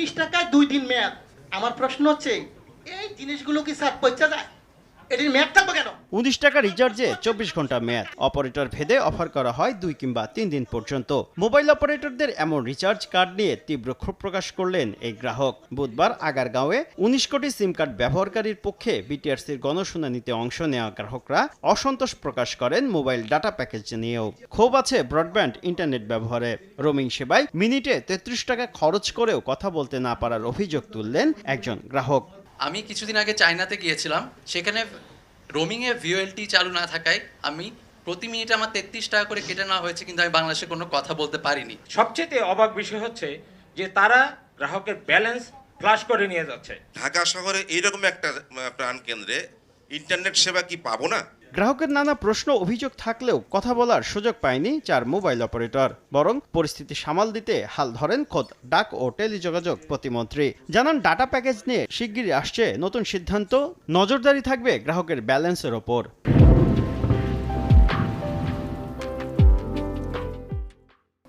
উনিশ টাকায় দুই দিন মেয়াদ। আমার প্রশ্ন হচ্ছে, এই জিনিসগুলো কি স্যার পচা যায়? এটির মেয়াদ থাকব কেন? উনিশ টাকা রিচার্জে চব্বিশ ঘণ্টা মেয়াদ। অপারেটর ভেদে অফার করা হয় দুই কিংবা তিন দিন পর্যন্ত। মোবাইল অপারেটরদের এমন রিচার্জ কার্ড নিয়ে তীব্র ক্ষোভ প্রকাশ করলেন এই গ্রাহক। বুধবার আগারগাঁওয়ে উনিশ কোটি সিম কার্ড ব্যবহারকারীর পক্ষে বিটিআরসির গণশুনানিতে অংশ নেওয়া গ্রাহকরা অসন্তোষ প্রকাশ করেন মোবাইল ডাটা প্যাকেজ নিয়েও। ক্ষোভ আছে ব্রডব্যান্ড ইন্টারনেট ব্যবহারে। রোমিং সেবায় মিনিটে তেত্রিশ টাকা খরচ করেও কথা বলতে না পারার অভিযোগ তুললেন একজন গ্রাহক। আমি কিছুদিন আগে চায়নাতে গিয়েছিলাম। সেখানে রোমিংয়ে ভিওএলটি চালু না থাকায় আমি প্রতি মিনিটে আমার তেত্রিশ টাকা করে কেটে নেওয়া হয়েছে কিন্তু আমি বাংলাদেশে কোনো কথা বলতে পারিনি। সবচেয়ে অবাক বিষয় হচ্ছে যে তারা গ্রাহকের ব্যালেন্স ফ্লাশ করে নিয়ে যাচ্ছে। ঢাকা শহরে এইরকম একটা প্রাণ কেন্দ্রে ইন্টারনেট সেবা কি পাবো না? গ্রাহকের নানা প্রশ্ন, অভিযোগ থাকলেও কথা বলার সুযোগ পায়নি চার মোবাইল অপারেটর, বরং পরিস্থিতি সামাল দিতে হাল ধরেন খোদ ডাক ও টেলিযোগাযোগ প্রতিমন্ত্রী। জানান, ডাটা প্যাকেজ নিয়ে শিগগিরই আসছে নতুন সিদ্ধান্ত, নজরদারি থাকবে গ্রাহকের ব্যালেন্সের ওপর।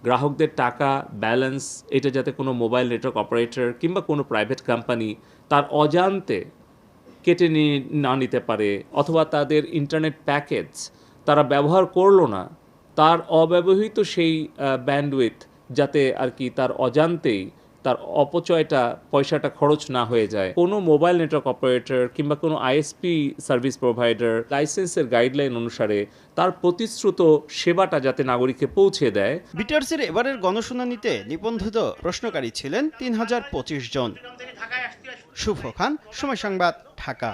গ্রাহকদের টাকা, ব্যালেন্স, এটা যাতে কোনো মোবাইল নেটওয়ার্ক অপারেটর কিংবা কোনো প্রাইভেট কোম্পানি তার অজান্তে কেটে নিয়ে না নিতে পারে অথবা তাদের ইন্টারনেট প্যাকেজ তারা ব্যবহার করল না, তার অব্যবহৃত সেই ব্যান্ডউইথ যাতে আর কি তার অজান্তেই তার অপচয়টা, পয়সাটা খরচ না হয়ে যায়। কোনো মোবাইল নেটওয়ার্ক অপারেটর কিংবা কোনো আইএসপি সার্ভিস প্রোভাইডার লাইসেন্সের গাইডলাইন অনুসারে তার প্রতিশ্রুত সেবাটা যাতে নাগরিককে পৌঁছে দেয়। বিটার্সের এবারের গণশুনানিতে নিবন্ধিত প্রশ্নকারী ছিলেন তিন হাজার পঁচিশ জন। শুভ খান, সময় সংবাদ। ঢাকা।